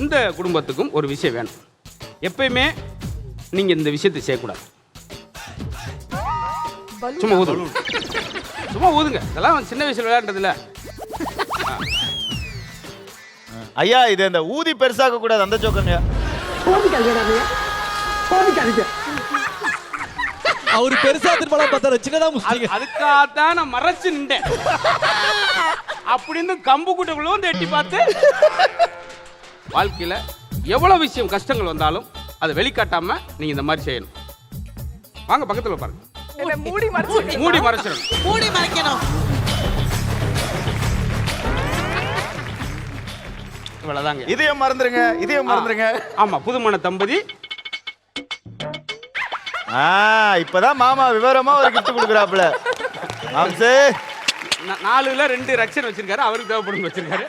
இந்த குடும்பத்துக்கும் ஒரு விஷயம் வேணும். எப்பயுமே நீங்க இந்த விஷயத்தை செய்யக்கூடாது. சும்மா ஊதுங்க. சும்மா ஊதுங்க. இதெல்லாம் சின்ன வயசுல விளையாண்டதுல ஐயா இது இந்த ஊதி பெருசாக்க கூடாது அந்த ஜோக்கங்க அவரு பெருசா திருப்பலாம் பார்த்தாரு. சின்னதா முஸ்லீம் அதுக்காகத்தான் நான் மறைச்சு நின்றேன். அப்படின்னு கம்பு கூட்டக்குள்ள வந்து எட்டி பார்த்து வாழ்க்கையில எவ்வளவு விஷயம் கஷ்டங்கள் வந்தாலும் அதை வெளிக்காட்டாம நீங்க இந்த மாதிரி செய்யணும். வாங்க பக்கத்துல பாருங்க மூடி மறைச்சு மூடி மறைச்சிடணும் மூடி மறைக்கணும். இவ்வளவுதாங்க. இதையும் மறந்துருங்க இதையும் மறந்துருங்க. ஆமா புதுமண தம்பதி. ஆ இப்பதான் மாமா விவரமா ஒரு கிஃப்ட் கொடுக்குறாப்புல. மாம்சே. நாலுல ரெண்டு ரக்ஷன் வச்சிருக்காரு அவருக்கு தேவைப்படும் வச்சிருக்காரு.